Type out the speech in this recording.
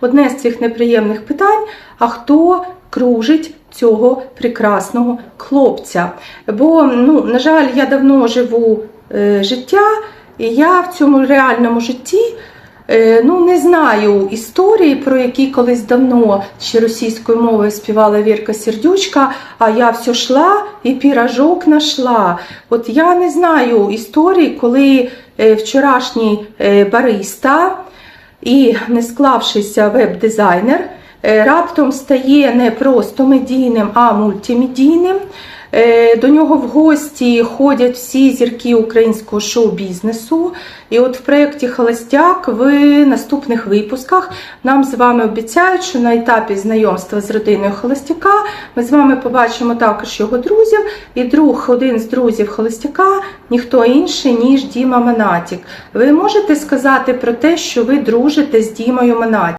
одне з цих неприємних питань: а хто кружить цього прекрасного хлопця? Бо, ну, на жаль, я давно живу е, життя, і я в цьому реальному житті. Е, Ну, не знаю історії, про які колись давно ще російською мовою співала Вірка Сердючка, а я все шла і піражок нашла. От я не знаю історії, коли е, вчорашній е, бариста і не склавшийся веб-дизайнер раптом стає не просто медійним, а мультимедійним. Е, До нього в гості ходять всі зірки українського шоу-бізнесу. І от в проєкті Холостяк в наступних випусках нам з вами обіцяють, що на етапі знайомства з родиною Холостяка ми з вами побачимо також його друзів. І друг, один з друзів Холостяка, ніхто інший, ніж Діма Манатік. Ви можете сказати про те, що ви дружите з Дімою Манатіком?